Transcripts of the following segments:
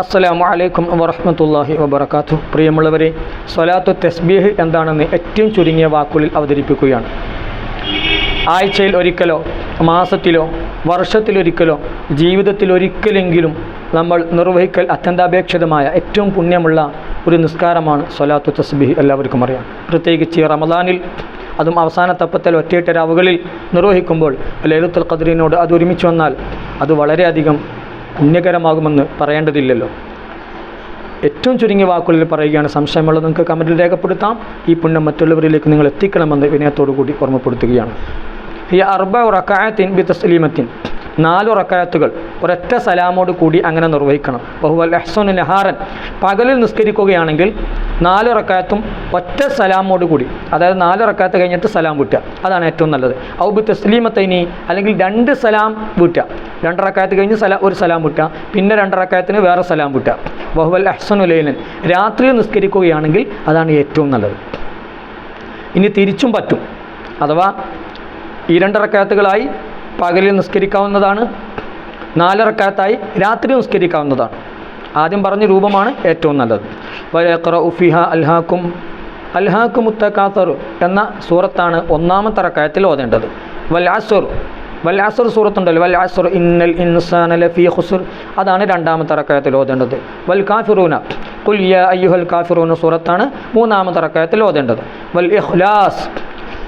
അസ്സലാമു അലൈക്കും വറഹമത്തല്ലാഹി വബർക്കാത്തു പ്രിയമുള്ളവരെ സ്വലാത്തു തസ്ബീഹ് എന്താണെന്ന് ഏറ്റവും ചുരുങ്ങിയ വാക്കുകളിൽ അവതരിപ്പിക്കുകയാണ്. ആഴ്ചയിൽ ഒരിക്കലോ മാസത്തിലോ വർഷത്തിലൊരിക്കലോ ജീവിതത്തിൽ ഒരിക്കലെങ്കിലും നമ്മൾ നിർവഹിക്കൽ അത്യന്താപേക്ഷിതമായ ഏറ്റവും പുണ്യമുള്ള ഒരു നിസ്കാരമാണ് സ്വലാത്തു തസ്ബീഹ്. എല്ലാവർക്കും അറിയാം. പ്രത്യേകിച്ച് റമദാനിൽ അതും അവസാന തപ്പത്തൽ ഒറ്റയെട്ട് രാവുകളിൽ നിർവഹിക്കുമ്പോൾ ലൈലത്തുൽ ഖദ്രീനോട് അത് ഒരുമിച്ച് വന്നാൽ അത് വളരെയധികം പുണ്യകരമാകുമെന്ന് പറയേണ്ടതില്ലല്ലോ. ഏറ്റവും ചുരുങ്ങിയ വാക്കുകളിൽ പറയുകയാണ് സംശയമുള്ളത് നിങ്ങൾക്ക് കമന്റിൽ രേഖപ്പെടുത്താം. ഈ പുണ്യം മറ്റുള്ളവരിലേക്ക് നിങ്ങൾ എത്തിക്കണമെന്ന് വിനയത്തോടു കൂടി ഓർമ്മപ്പെടുത്തുകയാണ്. ഈ അർബ റക്കായത്തിൻ ബി തസ്ലീമത്തിൻ. നാല് റക്കായത്തുകൾ ഒരൊറ്റ സലാമോട് കൂടി അങ്ങനെ നിർവഹിക്കണം. ബഹുവൽ അഹ്സോൻ ലഹാറൻ. പകലിൽ നിസ്കരിക്കുകയാണെങ്കിൽ നാല് റക്കായത്തും ഒറ്റ സലാമോട് കൂടി. അതായത് നാല് റക്കായത്ത് കഴിഞ്ഞിട്ട് സലാം വീട്ടുക അതാണ് ഏറ്റവും നല്ലത്. ഔബി തസ്ലീമത്തൈനി അല്ലെങ്കിൽ രണ്ട് സലാം വീട്ടുക രണ്ട് റക്കായത്ത് കഴിഞ്ഞ് സലാം ഒരു സലാം വിട്ടുക പിന്നെ രണ്ട് റക്കായത്തിന് വേറെ സലാം വിട്ടുക ബഹുവൽ അഹ്സൻ ഉലൈനൻ രാത്രിയിൽ നിസ്കരിക്കുകയാണെങ്കിൽ അതാണ് ഏറ്റവും നല്ലത്. ഇനി തിരിച്ചും പറ്റും. അഥവാ ഈ രണ്ടിറക്കാത്തുകളായി പകലിൽ നിസ്കരിക്കാവുന്നതാണ് നാലിറക്കാത്തായി രാത്രി നിസ്കരിക്കാവുന്നതാണ്. ആദ്യം പറഞ്ഞ രൂപമാണ് ഏറ്റവും നല്ലത്. വയക്ര ഉഫിഹ അൽഹാക്കും അൽഹാക്കു മുത്തക്കാത്തർ എന്ന സൂറത്താണ് ഒന്നാമത്തെ റക്കായത്തിൽ ഓതേണ്ടത്. വൽ അസുർ സൂറത്തുണ്ടല്ലോ വൽ അസുർ ഇന്നൽ ഇൻസാൻ ലഫി ഹുസുർ അതാണ് രണ്ടാമത്തെ റക്കായത്തിൽ ഓതേണ്ടത്. വൽ കാഫിറൂന കുൽ യാ അയ്യുഹൽ കാഫിറൂന സൂറത്താണ് മൂന്നാമത്തെ റക്കായത്തിൽ ഓതേണ്ടത്. വൽ ഇഖ്ലാസ്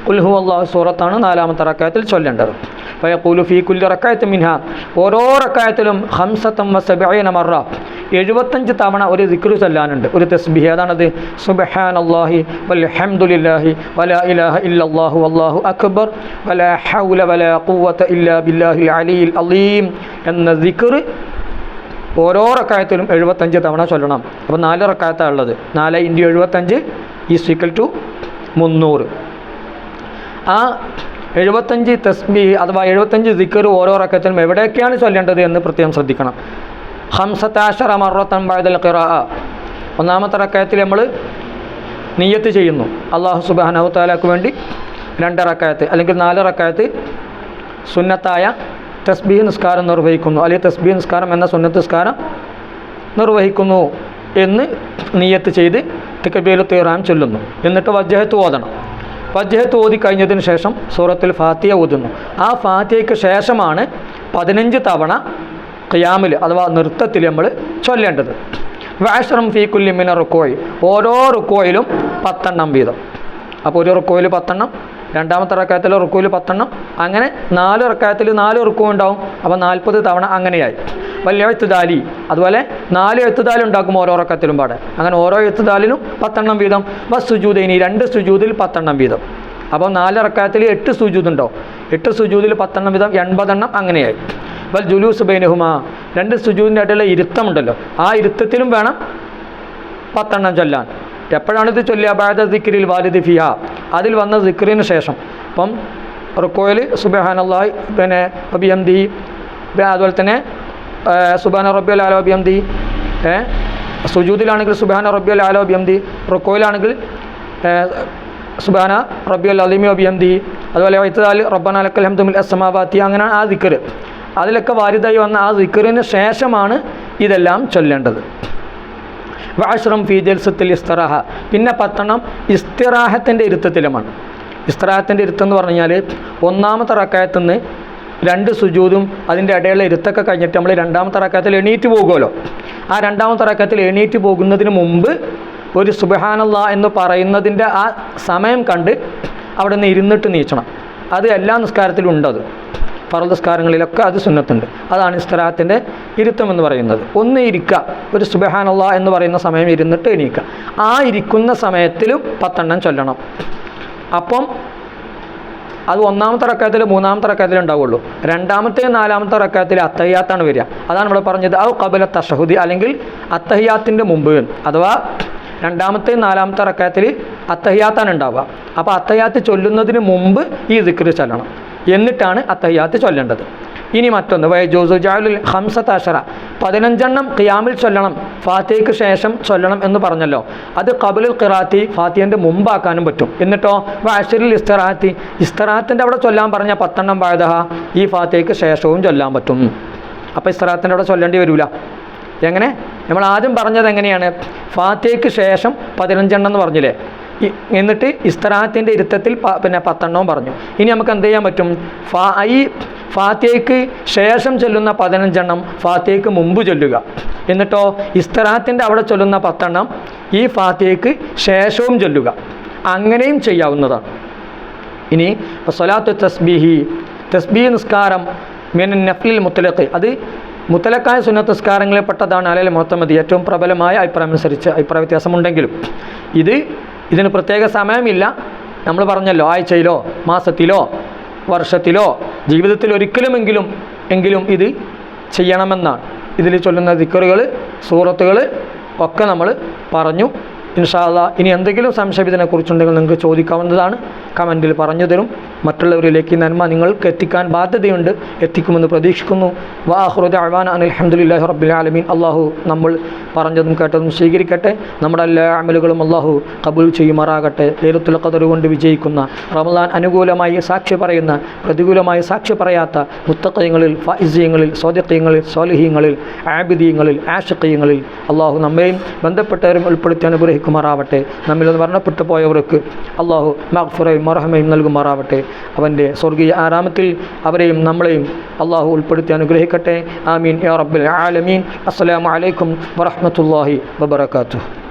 കുൽഹു അള്ളാഹു സൂറത്താണ് നാലാമത്തെ റക്കായത്തിൽ ചൊല്ലേണ്ടത്. ഫയഖൂലു ഫീ കുല്ലി റക്കായത്ത് മിൻഹ ഓരോ റക്കായത്തിലും ഹംസത്തം വസബീന മറ. എഴുപത്തഞ്ച് തവണ ഒരു ദിക്റു ചൊല്ലാനുണ്ട്. ഒരു തസ്ബിഹ്. അതാണത് സുബഹാൻ അള്ളാഹി വൽഹംദുലില്ലാഹി വല ഇലാഹ ഇല്ലല്ലാഹു അല്ലാഹു അക്ബർ. വല ഹൗല വല ഖുവത ഇല്ലാ ബില്ലാഹിൽ അലിയിൽ അലീം എന്ന ദിക്റ് ഓരോ റക്കായത്തിലും എഴുപത്തഞ്ച് തവണ ചൊല്ലണം. അപ്പോൾ നാല് റക്കായത്താണ് ഉള്ളത്. നാല് ഇന്റു എഴുപത്തഞ്ച് ഈസ് ഈക്വൽ ടു മുന്നൂറ്. ആ എഴുപത്തഞ്ച് തസ്ബി അഥവാ എഴുപത്തഞ്ച് ദിക്കർ ഓരോ റക്കത്തിനും എവിടെയൊക്കെയാണ് ചൊല്ലേണ്ടത് എന്ന് പ്രത്യേകം ശ്രദ്ധിക്കണം. ഹംസത്താശറ മറത്തൻ ബൈദൽ ഒന്നാമത്തെ റക്കയത്തിൽ നമ്മൾ നീയത്ത് ചെയ്യുന്നു. അള്ളാഹു സുബാനഹു താലാക്ക് വേണ്ടി രണ്ട് റക്കായത്ത് അല്ലെങ്കിൽ നാല് റക്കായത്ത് സുന്നത്തായ തസ്ബീഹ് നിസ്കാരം നിർവഹിക്കുന്നു. അല്ലെങ്കിൽ തസ്ബീഹ് നിസ്കാരം എന്ന സുന്നത്ത് നിസ്കാരം നിർവഹിക്കുന്നു എന്ന് നീയത്ത് ചെയ്ത് തിക്കബീലത്ത് തീറാൻ ചൊല്ലുന്നു. എന്നിട്ട് വജ്ജഹത്ത് ഓതണം. വജ്ജഹത്ത് ഓതി കഴിഞ്ഞതിന് ശേഷം സൂറത്തിൽ ഫാത്തിയ ഓതുന്നു. ആ ഫാത്തിയയ്ക്ക് ശേഷമാണ് പതിനഞ്ച് തവണ ഖിയാമിൽ അഥവാ നൃത്തത്തിൽ നമ്മൾ ചൊല്ലേണ്ടത്. വാഷറും ഫീ കുല്ലിമിന റുക്കോയിൽ ഓരോ റുക്കോയിലും പത്തെണ്ണം വീതം. അപ്പോൾ ഒരു റുക്കോയിൽ പത്തെണ്ണം രണ്ടാമത്തെ റക്കായത്തിൽ റുക്കോയിൽ പത്തെണ്ണം അങ്ങനെ നാല് റക്കായത്തിൽ നാല് റുക്കോ ഉണ്ടാവും. അപ്പോൾ നാൽപ്പത് തവണ അങ്ങനെയായി. വലിയ എഴുത്തുതാലി അതുപോലെ നാല് എഴുത്തുതാലി ഉണ്ടാക്കും ഓരോ ഉറക്കത്തിലും പാടെ. അങ്ങനെ ഓരോ എഴുത്തുതാലിനും പത്തെണ്ണം വീതം. ബസ് സുജൂദൈനി രണ്ട് സുജൂതിൽ പത്തെണ്ണം വീതം. അപ്പോൾ നാല് റക്കായത്തിൽ എട്ട് സുജൂദുണ്ടോ? എട്ട് സുജൂതിൽ പത്തെണ്ണം വീതം എൺപതെണ്ണം അങ്ങനെയായി. വൽ ജുലൂസ് ബൈനഹുമ. രണ്ട് സുജൂതിന്റെ ഇടയിലുള്ള ഇരുത്തമുണ്ടല്ലോ. ആ ഇരുത്തത്തിലും വേണം പത്തെണ്ണം ചൊല്ലാൻ. എപ്പോഴാണ് ഇത് ചൊല്ലിയ ബാദ ദിക്രിൽ വാലിദ് ഫിഹ. അതിൽ വന്ന ദിക്രിന് ശേഷം. അപ്പം റുക്കോയിൽ സുബഹാനല്ലാഹി പിന്നെ അബിയംദി അതുപോലെ തന്നെ സുബാന റബ്ബി അലാലോ അബിയംദി സുജൂദിലാണെങ്കിൽ സുബാന റബ്ബി അലാലോബി എം ദി റുക്കോയിലാണെങ്കിൽ സുബാന റബ്ബി അൽ അലിമി അബിയംദി അതുപോലെ വൈത്തതാൽ റബ്ബാൻ അലക്കൽ ഹംദുമിൽ അസമാവാത്തി അങ്ങനെ ആ ദിക്കർ അതിലൊക്കെ വാരിതായി വന്ന ആ ദിക്കറിന് ശേഷമാണ് ഇതെല്ലാം ചൊല്ലേണ്ടത്. വാശ്രം ഫി ജൽസത്തിൽ ഇസ്തറാഹ. പിന്നെ പത്തെണ്ണം ഇസ്തിറാഹത്തിന്റെ ഇരുത്തത്തിലുമാണ്. ഇസ്തറാഹത്തിന്റെ ഇരുത്തം എന്ന് പറഞ്ഞു കഴിഞ്ഞാൽ ഒന്നാമത്തെ റക്കായത്തുനിന്ന് രണ്ട് സുജൂതും അതിന്റെ ഇടയിലുള്ള ഇരുത്തൊക്കെ കഴിഞ്ഞിട്ട് നമ്മൾ രണ്ടാമത്തെ അറക്കത്തിൽ എണീറ്റ് പോകുമല്ലോ. ആ രണ്ടാമത്തെ അറക്കത്തിൽ എണീറ്റ് പോകുന്നതിന് മുമ്പ് ഒരു സുബഹാനല്ല എന്ന് പറയുന്നതിന്റെ ആ സമയം കണ്ട് അവിടെ നിന്ന് ഇരുന്നിട്ട് നീച്ചണം. അത് എല്ലാ നിസ്കാരത്തിലും ഉണ്ടത് ഫറദ് നിസ്കാരങ്ങളിലൊക്കെ അത് സുന്നത്തുണ്ട്. അതാണ് ഇസ്തറാത്തിന്റെ ഇരുത്തം എന്ന് പറയുന്നത്. ഒന്ന് ഇരിക്കുക ഒരു സുബഹാനല്ല എന്ന് പറയുന്ന സമയം ഇരുന്നിട്ട് എണീക്കുക ആ ഇരിക്കുന്ന സമയത്തിലും പത്തെണ്ണം ചൊല്ലണം. അപ്പം അത് ഒന്നാമത്തെ റക്കാത്തിൽ മൂന്നാമത്തെ റക്കാത്തിൽ ഉണ്ടാവുള്ളൂ. രണ്ടാമത്തെ നാലാമത്തെ റക്കാത്തിൽ അത്തഹിയാത്താണ് വരിക. അതാണ് ഇവിടെ പറഞ്ഞത്. ഔ കബല തഷഹുദി അല്ലെങ്കിൽ അത്തഹിയാത്തിന്റെ മുമ്പ് അഥവാ രണ്ടാമത്തെ നാലാമത്തെ റക്കാത്തിൽ അത്തഹിയാത്താണ് ഉണ്ടാവുക. അപ്പോൾ അത്തഹിയാത്ത് ചൊല്ലുന്നതിന് മുമ്പ് ഈ ദിക്ർ ചൊല്ലണം. എന്നിട്ടാണ് അത്തഹിയാത്ത് ചൊല്ലേണ്ടത്. ഇനി മറ്റൊന്ന്. വൈജോസുജാലുൽ ഹംസത്താശറ പതിനഞ്ചെണ്ണം ഖിയാമിൽ ചൊല്ലണം. ഫാത്തിയയ്ക്ക് ശേഷം ചൊല്ലണം എന്ന് പറഞ്ഞല്ലോ. അത് കബുലുൽ ഖിറാത്തി ഫാത്തിയന്റെ മുമ്പാക്കാനും പറ്റും. എന്നിട്ടോ? വാഷറിൽ ഇസ്തറാത്തി. ഇസ്തറാത്തിന്റെ അവിടെ ചൊല്ലാൻ പറഞ്ഞ പത്തെണ്ണം വാഴതഹ ഈ ഫാത്തിയയ്ക്ക് ശേഷവും ചൊല്ലാൻ പറ്റും. അപ്പോൾ ഇസ്തറാത്തിന്റെ അവിടെ ചൊല്ലേണ്ടി വരില്ല എങ്ങനെ? നമ്മൾ ആദ്യം പറഞ്ഞത് എങ്ങനെയാണ്? ഫാത്തിഹയ്ക്ക് ശേഷം പതിനഞ്ചെണ്ണം എന്ന് പറഞ്ഞില്ലേ? എന്നിട്ട് ഇസ്തറാത്തിന്റെ ഇരുത്തത്തിൽ പിന്നെ പത്തെണ്ണവും പറഞ്ഞു. ഇനി നമുക്ക് എന്ത് ചെയ്യാൻ പറ്റും? ഫാ ഈ ഫാത്തിഹയ്ക്ക് ശേഷം ചൊല്ലുന്ന പതിനഞ്ചെണ്ണം ഫാത്തിയയ്ക്ക് മുമ്പ് ചൊല്ലുക. എന്നിട്ടോ ഇസ്തറാത്തിന്റെ അവിടെ ചൊല്ലുന്ന പത്തെണ്ണം ഈ ഫാത്തിയയ്ക്ക് ശേഷവും ചൊല്ലുക. അങ്ങനെയും ചെയ്യാവുന്നതാണ്. ഇനി സൊലാത്തു തസ്ബീഹി തസ്ബീ നിസ്കാരം മീൻ നഫ്ലിൽ മുത്തലഖ്. അത് മുത്തലക്കായ സുന്നത്ത് നിസ്കാരങ്ങളിൽ പെട്ടതാണ് അല്ലെങ്കിൽ മൊത്തമതി ഏറ്റവും പ്രബലമായ അഭിപ്രായം അനുസരിച്ച് അഭിപ്രായ വ്യത്യാസമുണ്ടെങ്കിലും ഇത് ഇതിന് പ്രത്യേക സമയമില്ല. നമ്മൾ പറഞ്ഞല്ലോ ആഴ്ചയിലോ മാസത്തിലോ വർഷത്തിലോ ജീവിതത്തിൽ ഒരിക്കലുമെങ്കിലും എങ്കിലും ഇത് ചെയ്യണമെന്നാണ്. ഇതിൽ ചൊല്ലുന്ന ദിക്കറുകൾ സൂറത്തുകൾ ഒക്കെ നമ്മൾ പറഞ്ഞു. ഇൻഷാല്ല ഇനി എന്തെങ്കിലും സംശയം ഇതിനെക്കുറിച്ചുണ്ടെങ്കിൽ നിങ്ങൾക്ക് ചോദിക്കാവുന്നതാണ്. കമന്റിൽ പറഞ്ഞു തരും. മറ്റുള്ളവരിലേക്ക് നന്മ നിങ്ങൾക്ക് എത്തിക്കാൻ ബാധ്യതയുണ്ട്. എത്തിക്കുമെന്ന് പ്രതീക്ഷിക്കുന്നു. വാഹുറുദ് അഴവാൻ റബ്ബിൽ ആലമീൻ. അള്ളാഹു നമ്മൾ പറഞ്ഞതും കേട്ടതും സ്വീകരിക്കട്ടെ. നമ്മുടെ എല്ലാ അമലുകളും അള്ളാഹു കബൂൽ ചെയ്യുമാറാകട്ടെ. ലേലത്തുല ഖദർ കൊണ്ട് വിജയിക്കുന്ന റമദാൻ അനുകൂലമായി സാക്ഷി പറയുന്ന പ്രതികൂലമായി സാക്ഷി പറയാത്ത മുത്തക്കയങ്ങളിൽ ഫൈസിയങ്ങളിൽ സ്വാദിഖ്യങ്ങളിൽ സ്വാലിഹ്യങ്ങളിൽ ആബിദീയങ്ങളിൽ ആഷക്കീയങ്ങളിൽ അള്ളാഹു നമ്മയും ബന്ധപ്പെട്ടവരും ഉൾപ്പെടുത്തി അനുഗ്രഹിക്കുമാറാവട്ടെ. നമ്മിൽ മരണപ്പെട്ടു പോയവർക്ക് അള്ളാഹു മഹ്ഫുറയും മറഹമയും നൽകുമാറാവട്ടെ. അവന്റെ സ്വർഗീയ ആരാമത്തിൽ അവരെയും നമ്മളെയും അള്ളാഹു ഉൾപ്പെടുത്തി അനുഗ്രഹിക്കട്ടെ. ആമീൻ. യാ റബ്ബിൽ ആലമീൻ. അസ്സലാമു അലൈക്കും വറഹ്മത്തുള്ളാഹി വബറകാതുഹു.